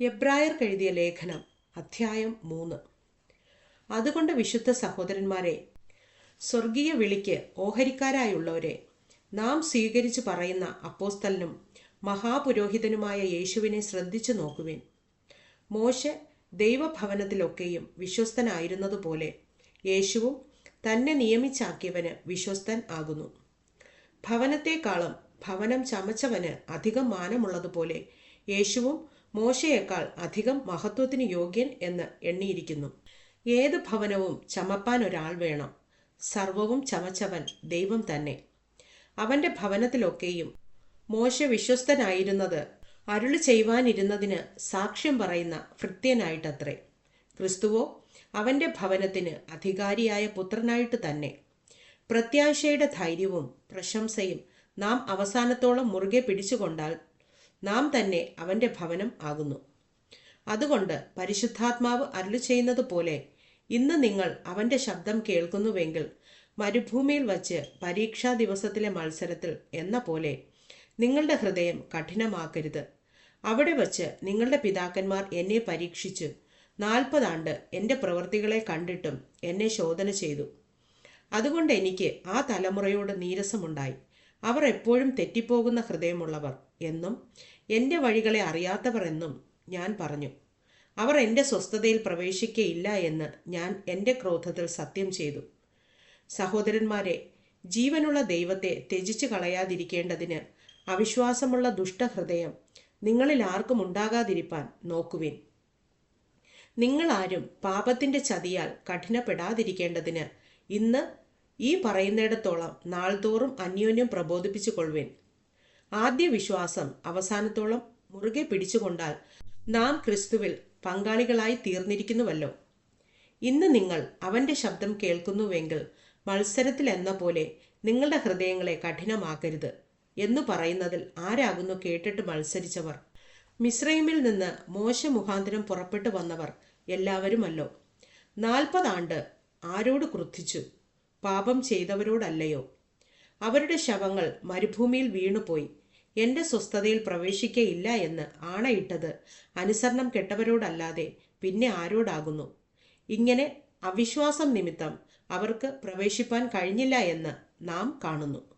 എബ്രായർക്ക് എഴുതിയ ലേഖനം അധ്യായം മൂന്ന്. അതുകൊണ്ട് വിശുദ്ധ സഹോദരന്മാരെ സ്വർഗീയ വിളിക്ക് ഓഹരിക്കാരായുള്ളവരെ നാം സ്വീകരിച്ചു പറയുന്ന അപ്പോസ്തലിനും മഹാപുരോഹിതനുമായ യേശുവിനെ ശ്രദ്ധിച്ചു നോക്കുവിൻ. മോശ ദൈവഭവനത്തിലൊക്കെയും വിശ്വസ്തനായിരുന്നതുപോലെ യേശുവും തന്നെ നിയമിച്ചാക്കിയവന് വിശ്വസ്തൻ ആകുന്നു. ഭവനത്തെക്കാളും ഭവനം ചമച്ചവന് അധികം മാനമുള്ളതുപോലെ യേശുവും മോശയേക്കാൾ അധികം മഹത്വത്തിന് യോഗ്യൻ എന്ന് എണ്ണിയിരിക്കുന്നു. ഏത് ഭവനവും ചമപ്പാൻ ഒരാൾ വേണം. സർവവും ചമച്ചവൻ ദൈവം തന്നെ. അവന്റെ ഭവനത്തിലൊക്കെയും മോശ വിശ്വസ്തനായിരുന്നത് അരുളി ചെയ്യുവാനിരുന്നതിന് സാക്ഷ്യം പറയുന്ന ഭൃത്യനായിട്ടത്രേ. ക്രിസ്തുവോ അവന്റെ ഭവനത്തിന് അധികാരിയായ പുത്രനായിട്ട് തന്നെ. പ്രത്യാശയുടെ ധൈര്യവും പ്രശംസയും നാം അവസാനത്തോളം മുറുകെ പിടിച്ചുകൊണ്ടാൽ നാം തന്നെ അവന്റെ ഭവനം ആകുന്നു. അതുകൊണ്ട് പരിശുദ്ധാത്മാവ് അരുളി ചെയ്യുന്നത് പോലെ ഇന്ന് നിങ്ങൾ അവന്റെ ശബ്ദം കേൾക്കുന്നുവെങ്കിൽ മരുഭൂമിയിൽ വച്ച് പരീക്ഷാ ദിവസത്തിലെ മത്സരത്തിൽ എന്ന പോലെ നിങ്ങളുടെ ഹൃദയം കഠിനമാക്കരുത്. അവിടെ വച്ച് നിങ്ങളുടെ പിതാക്കന്മാർ എന്നെ പരീക്ഷിച്ച് നാൽപ്പതാണ്ട് എന്റെ പ്രവൃത്തികളെ കണ്ടിട്ടും എന്നെ ശോധന ചെയ്തു. അതുകൊണ്ട് എനിക്ക് ആ തലമുറയോട് നീരസമുണ്ടായി. അവർ എപ്പോഴും തെറ്റിപ്പോകുന്ന ഹൃദയമുള്ളവർ എന്നും എന്റെ വഴികളെ അറിയാത്തവർ എന്നും ഞാൻ പറഞ്ഞു. അവർ എന്റെ സ്വസ്ഥതയിൽ പ്രവേശിക്കയില്ല എന്ന് ഞാൻ എന്റെ ക്രോധത്തിൽ സത്യം ചെയ്തു. സഹോദരന്മാരെ ജീവനുള്ള ദൈവത്തെ ത്യജിച്ചു കളയാതിരിക്കേണ്ടതിന് അവിശ്വാസമുള്ള ദുഷ്ടഹൃദയം നിങ്ങളിൽ ആർക്കും ഉണ്ടാകാതിരിപ്പാൻ നോക്കുവിൻ. നിങ്ങളാരും പാപത്തിന്റെ ചതിയാൽ കഠിനപ്പെടാതിരിക്കേണ്ടതിന് ഇന്ന് ഈ പറയുന്നിടത്തോളം നാൾതോറും അന്യോന്യം പ്രബോധിപ്പിച്ചു കൊള്ളുവിൻ. ആദ്യ വിശ്വാസം അവസാനത്തോളം മുറുകെ പിടിച്ചുകൊണ്ടാൽ നാം ക്രിസ്തുവിൽ പങ്കാളികളായി തീർന്നിരിക്കുന്നുവല്ലോ. ഇന്ന് നിങ്ങൾ അവന്റെ ശബ്ദം കേൾക്കുന്നുവെങ്കിൽ മത്സരത്തിൽ എന്ന പോലെ നിങ്ങളുടെ ഹൃദയങ്ങളെ കഠിനമാക്കരുത് എന്നു പറയുന്നതിൽ ആരാകുന്നു കേട്ടിട്ട് മത്സരിച്ചവർ? മിശ്രൈമിൽ നിന്ന് മോശ മുഖാന്തരം പുറപ്പെട്ടു വന്നവർ എല്ലാവരുമല്ലോ. നാൽപ്പതാണ്ട് ആരോട് ക്രുദ്ധിച്ചു? പാപം ചെയ്തവരോടല്ലയോ? അവരുടെ ശവങ്ങൾ മരുഭൂമിയിൽ വീണുപോയി. എന്റെ സ്വസ്ഥതയിൽ പ്രവേശിക്കയില്ല എന്ന് ആണയിട്ടത് അനുസരണം കെട്ടവരോടല്ലാതെ പിന്നെ ആരോടാകുന്നു? ഇങ്ങനെ അവിശ്വാസം നിമിത്തം അവർക്ക് പ്രവേശിപ്പാൻ കഴിഞ്ഞില്ല എന്ന് നാം കാണുന്നു.